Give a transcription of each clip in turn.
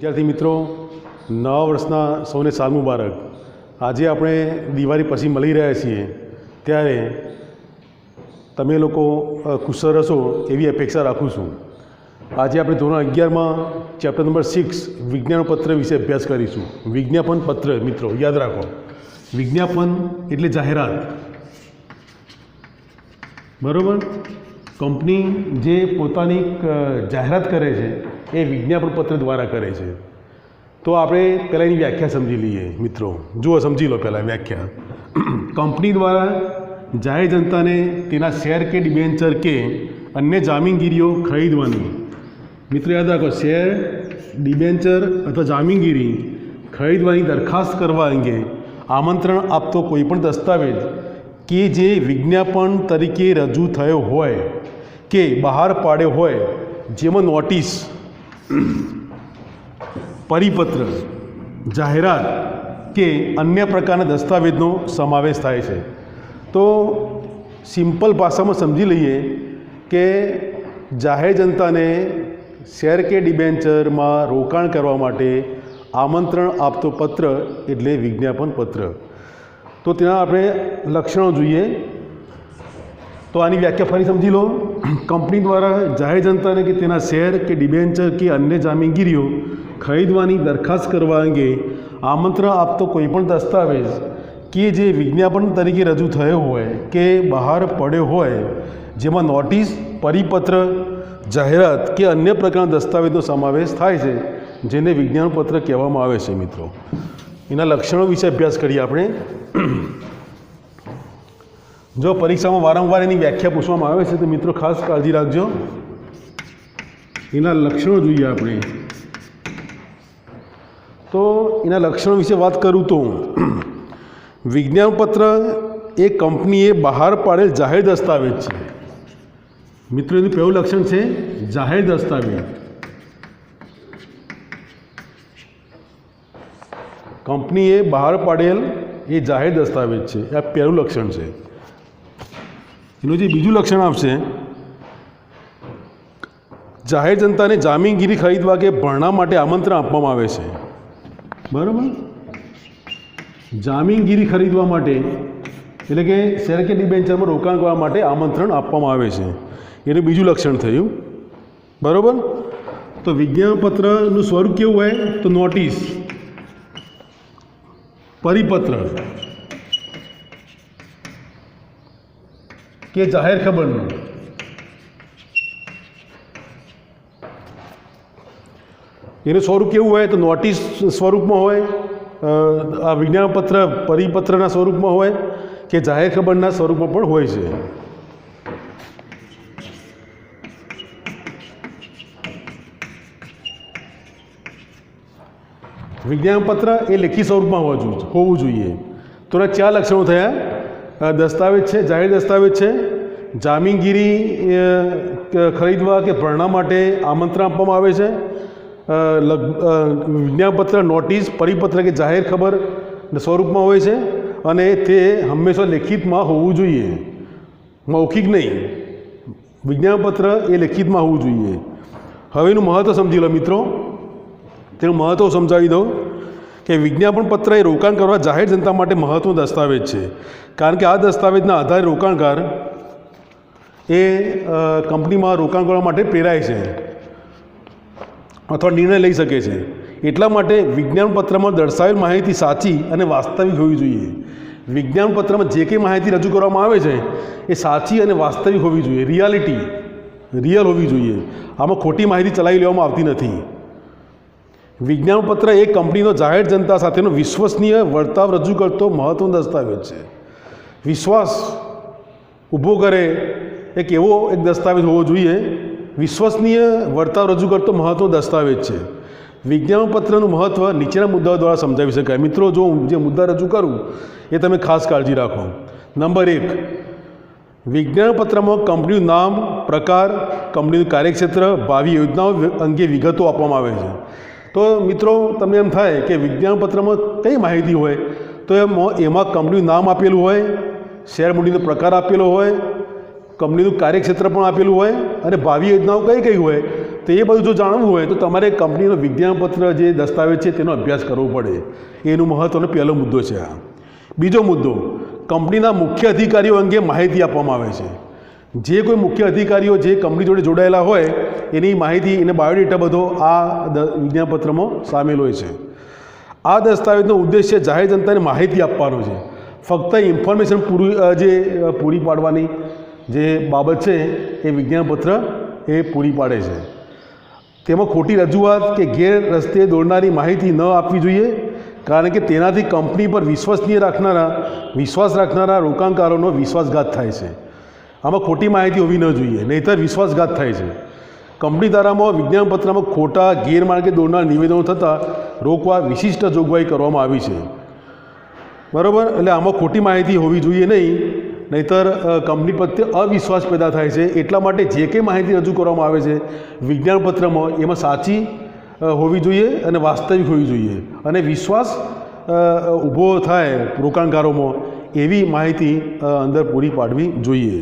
વિદ્યાર્થી મિત્રો, નવા વર્ષના સૌને સાલ મુબારક. આજે આપણે દિવાળી પછી મળી રહ્યા છીએ. ત્યારે તમે લોકો ખુશ કુશળ હશો એવી અપેક્ષા રાખું છું. આજે આપણે ધોરણ અગિયારમાં, ચેપ્ટર નંબર સિક્સ વિજ્ઞાન પત્ર વિશે અભ્યાસ કરીશું. વિજ્ઞાપન પત્ર, મિત્રો, યાદ રાખો. વિજ્ઞાપન એટલે જાહેરાત. બરાબર? કંપની જે પોતાની જાહેરાત કરે છે એ વિજ્ઞાપન પત્ર દ્વારા કરે છે. તો આપણે પહેલાં એની વ્યાખ્યા સમજી લઈએ, મિત્રો. જુઓ, સમજી લો પહેલાં વ્યાખ્યા. કંપની દ્વારા જાહેર જનતાને તેના શેર કે ડિબેન્ચર કે અન્ય જામીનગીરીઓ ખરીદવાની. મિત્રો, યાદ રાખો, શેર, ડિબેન્ચર અથવા જામીનગીરી ખરીદવાની દરખાસ્ત કરવા અંગે આમંત્રણ આપતો કોઈપણ દસ્તાવેજ કે જે વિજ્ઞાપન તરીકે રજૂ થયો હોય કે બહાર પાડ્યો હોય, જેમાં નોટિસ પરિપત્ર, જાહેરાત કે અન્ય પ્રકારના દસ્તાવેજનો સમાવેશ થાય છે. તો સિમ્પલ ભાષામાં સમજી લઈએ કે જાહેર જનતાને શેર કે ડિબેન્ચરમાં રોકાણ કરવા માટે આમંત્રણ આપતો પત્ર એટલે વિજ્ઞાપન પત્ર. તો ત્યાં આપણે લક્ષણો જોઈએ. તો આની વ્યાખ્યા ફરી સમજી લો. કંપની દ્વારા જાહેર જનતાને કે તેના શેર કે ડિબેન્ચર કે અન્ય જામીનગીરીઓ ખરીદવાની દરખાસ્ત કરવા અંગે આમંત્રણ આપતો કોઈપણ દસ્તાવેજ કે જે વિજ્ઞાપન તરીકે રજૂ થયો હોય કે બહાર પડ્યો હોય, જેમાં નોટિસ, પરિપત્ર, જાહેરાત કે અન્ય પ્રકારના દસ્તાવેજનો સમાવેશ થાય છે, જેને વિજ્ઞાન પત્ર કહેવામાં આવે છે મિત્રો. એના લક્ષણો વિશે અભ્યાસ કરીએ આપણે. જો પરીક્ષામાં વારંવાર એની વ્યાખ્યા પૂછવામાં આવે છે, તો મિત્રો ખાસ કાળજી રાખજો. એના લક્ષણો જોઈએ આપણે. તો એના લક્ષણો વિશે વાત કરું તો, વિજ્ઞાનપત્ર એ કંપનીએ બહાર પાડેલ જાહેર દસ્તાવેજ છે. મિત્રો, એનું પહેલું લક્ષણ છે જાહેર દસ્તાવેજ. કંપનીએ બહાર પાડેલ એ જાહેર દસ્તાવેજ છે. આ પહેલું લક્ષણ છે. એનું જે બીજું લક્ષણ આપશે જાહેર જનતાને જામીનગીરી ખરીદવા કે ભરણા માટે આમંત્રણ આપવામાં આવે છે. બરાબર? જામીનગીરી ખરીદવા માટે, એટલે કે શેર કે ડિબેન્ચરમાં રોકાણ કરવા માટે આમંત્રણ આપવામાં આવે છે. એનું બીજું લક્ષણ થયું. બરાબર? તો વિજ્ઞાપત્રનું સ્વરૂપ કેવું હોય? તો નોટિસ. પરિપત્ર. કે જાહેર ખબરનું? એનું સ્વરૂપ કેવું હોય? તો નોટિસ સ્વરૂપમાં હોય આ વિજ્ઞાનપત્ર, પરિપત્રના સ્વરૂપમાં હોય, કે જાહેર ખબરના સ્વરૂપમાં પણ હોય છે. વિજ્ઞાનપત્ર એ લેખિત સ્વરૂપમાં હોવું જોઈએ. તો એના ચાર લક્ષણો થયા. દસ્તાવેજ છે, જાહેર દસ્તાવેજ છે. જામીનગીરી ખરીદવા કે ભરણા માટે આમંત્રણ આપવામાં આવે છે. વિજ્ઞાપત્ર નોટિસ, પરિપત્ર કે જાહેર ખબર સ્વરૂપમાં હોય છે અને તે હંમેશા લેખિતમાં હોવું જોઈએ. મૌખિક નહીં. વિજ્ઞાપત્ર એ લેખિતમાં હોવું જોઈએ. હવેનું મહત્ત્વ સમજી લો મિત્રો. તેનું મહત્ત્વ સમજાવી દઉં. કે વિજ્ઞાપન પત્ર એ રોકાણ કરવા જાહેર જનતા માટે મહત્વનો દસ્તાવેજ છે. કારણ કે આ દસ્તાવેજના આધારે રોકાણકાર એ કંપનીમાં રોકાણ કરવા માટે પ્રેરાય છે અથવા નિર્ણય લઈ શકે છે. એટલા માટે વિજ્ઞાન પત્રમાં દર્શાવેલ માહિતી સાચી અને વાસ્તવિક હોવી જોઈએ. વિજ્ઞાન પત્રમાં જે કંઈ માહિતી રજૂ કરવામાં આવે છે, એ સાચી અને વાસ્તવિક હોવી જોઈએ. રિયાલિટી રિયલ હોવી જોઈએ. આમાં ખોટી માહિતી ચલાવી લેવામાં આવતી નથી. વિજ્ઞાનપત્ર એ કંપનીનો જાહેર જનતા સાથેનો વિશ્વસનીય વર્તાવ રજૂ કરતો મહત્વનો દસ્તાવેજ છે. વિશ્વાસ ઊભો કરે એક એવો એક દસ્તાવેજ હોવો જોઈએ. વિશ્વસનીય વર્તાવ રજૂ કરતો મહત્વનો દસ્તાવેજ છે. વિજ્ઞાનપત્રનું મહત્ત્વ નીચેના મુદ્દાઓ દ્વારા સમજાવી શકાય. મિત્રો, જો હું જે મુદ્દા રજૂ કરું, એ તમે ખાસ કાળજી રાખો. નંબર એક, વિજ્ઞાનપત્રમાં કંપનીનું નામ, પ્રકાર, કંપનીનું કાર્યક્ષેત્ર, ભાવિ યોજનાઓ અંગે વિગતો આપવામાં આવે છે. તો મિત્રો, તમને એમ થાય કે વિજ્ઞાનપત્રમાં કઈ માહિતી હોય? તો એમાં એમાં કંપનીનું નામ આપેલું હોય, શેર મૂડીનો પ્રકાર આપેલો હોય, કંપનીનું કાર્યક્ષેત્ર પણ આપેલું હોય, અને ભાવિ યોજનાઓ કઈ કઈ હોય, તો એ બધું જો જાણવું હોય, તો તમારે કંપનીનો વિજ્ઞાનપત્ર જે દસ્તાવેજ છે તેનો અભ્યાસ કરવો પડે. એનું મહત્ત્વનો પહેલો મુદ્દો છે આ. બીજો મુદ્દો, કંપનીના મુખ્ય અધિકારીઓ અંગે માહિતી આપવામાં આવે છે. જે કોઈ મુખ્ય અધિકારીઓ જે કંપની જોડે જોડાયેલા હોય, એની માહિતી, એને બાયોડેટા બધો આ વિજ્ઞાપત્રમાં સામેલ હોય છે. આ દસ્તાવેજનો ઉદ્દેશ્ય જાહેર જનતાને માહિતી આપવાનો છે. ફક્ત ઇન્ફોર્મેશન પૂરી જે પૂરી પાડવાની જે બાબત છે, એ વિજ્ઞાપત્ર એ પૂરી પાડે છે. તેમાં ખોટી રજૂઆત કે ગેર રસ્તે દોડનારી માહિતી ન આપવી જોઈએ, કારણ કે તેનાથી કંપની પર વિશ્વસનીય રાખનારા, વિશ્વાસ રાખનારા રોકાણકારોનો વિશ્વાસઘાત થાય છે. આમાં ખોટી માહિતી હોવી ન જોઈએ, નહીંતર વિશ્વાસઘાત થાય છે. કંપની ધારામાં વિજ્ઞાનપત્રમાં ખોટા ગેરમાર્ગે દોડનાર નિવેદનો થતાં રોકવા વિશિષ્ટ જોગવાઈ કરવામાં આવી છે. બરાબર? એટલે આમાં ખોટી માહિતી હોવી જોઈએ નહીં, નહીંતર કંપની પ્રત્યે અવિશ્વાસ પેદા થાય છે. એટલા માટે જે કંઈ માહિતી રજૂ કરવામાં આવે છે, વિજ્ઞાનપત્રમાં એમાં સાચી હોવી જોઈએ અને વાસ્તવિક હોવી જોઈએ. અને વિશ્વાસ ઊભો થાય રોકાણકારોમાં, એવી માહિતી અંદર પૂરી પાડવી જોઈએ.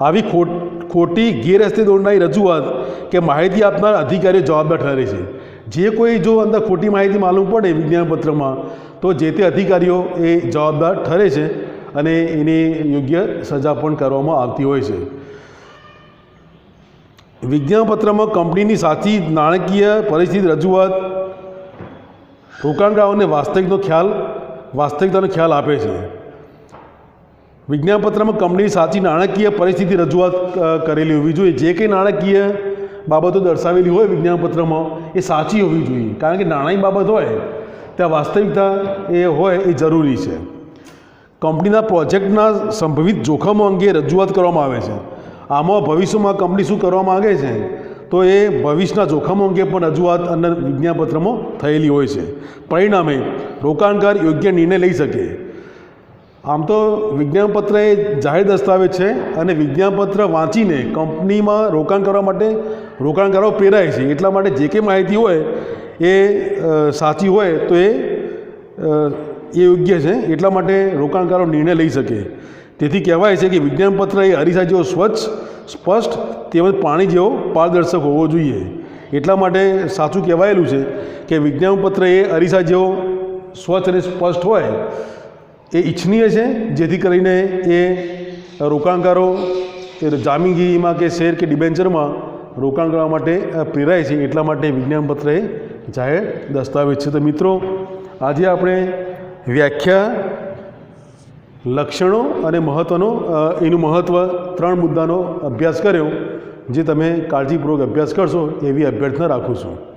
આવી ખોટ, ખોટી ગેરરસ્તે દોડનારી રજૂઆત કે માહિતી આપનાર અધિકારીઓ જવાબદાર ઠરે છે. જે કોઈ જો અંદર ખોટી માહિતી માલુમ પડે વિજ્ઞાનપત્રમાં તો જે તે અધિકારીઓ એ જવાબદાર ઠરે છે અને એની યોગ્ય સજા પણ કરવામાં આવતી હોય છે. વિજ્ઞાનપત્રમાં કંપનીની સાચી નાણાકીય પરિસ્થિતિ રજૂઆત રોકાણકારોને વાસ્તવિકનો ખ્યાલ, વાસ્તવિકતાનો ખ્યાલ આપે છે. વિજ્ઞાપત્રમાં કંપનીની સાચી નાણાકીય પરિસ્થિતિ રજૂઆત કરેલી હોવી જોઈએ. જે કંઈ નાણાકીય બાબતો દર્શાવેલી હોય વિજ્ઞાપત્રમાં એ સાચી હોવી જોઈએ. કારણ કે નાણાંની બાબત હોય, ત્યાં વાસ્તવિકતા એ હોય, એ જરૂરી છે. કંપનીના પ્રોજેક્ટના સંભવિત જોખમો અંગે રજૂઆત કરવામાં આવે છે. આમાં ભવિષ્યમાં કંપની શું કરવા માગે છે, તો એ ભવિષ્યના જોખમો અંગે પણ રજૂઆત અને વિજ્ઞાપત્રમાં થયેલી હોય છે. પરિણામે રોકાણકાર યોગ્ય નિર્ણય લઈ શકે. આમ તો વિજ્ઞાપત્ર એ જાહેર દસ્તાવેજ છે અને વિજ્ઞાપત્ર વાંચીને કંપનીમાં રોકાણ કરવા માટે રોકાણકારો પ્રેરાય છે. એટલા માટે જે કંઈ માહિતી હોય એ સાચી હોય તો એ એ યોગ્ય છે. એટલા માટે રોકાણકારો નિર્ણય લઈ શકે. તેથી કહેવાય છે કે વિજ્ઞાનપત્ર એ અરીસા જેવો સ્વચ્છ, સ્પષ્ટ તેમજ પાણી જેવો પારદર્શક હોવો જોઈએ. એટલા માટે સાચું કહેવાયેલું છે કે વિજ્ઞાનપત્ર એ અરીસા જેવો સ્વચ્છ અને સ્પષ્ટ હોય એ ઈચ્છનીય છે, જેથી કરીને એ રોકાણકારો, એ જામીનગીરીમાં કે શેર કે ડિબેન્ચરમાં રોકાણ કરવા માટે પ્રેરાય છે, એટલા માટે વિજ્ઞાનપત્ર એ જાહેર દસ્તાવેજ છે. તો મિત્રો, આજે આપણે વ્યાખ્યા, લક્ષણો અને મહત્ત્વનો એનું મહત્ત્વ ત્રણ મુદ્દાનો અભ્યાસ કર્યો, જે તમે કાળજીપૂર્વક અભ્યાસ કરશો, એવી અભ્યર્થના રાખું છું.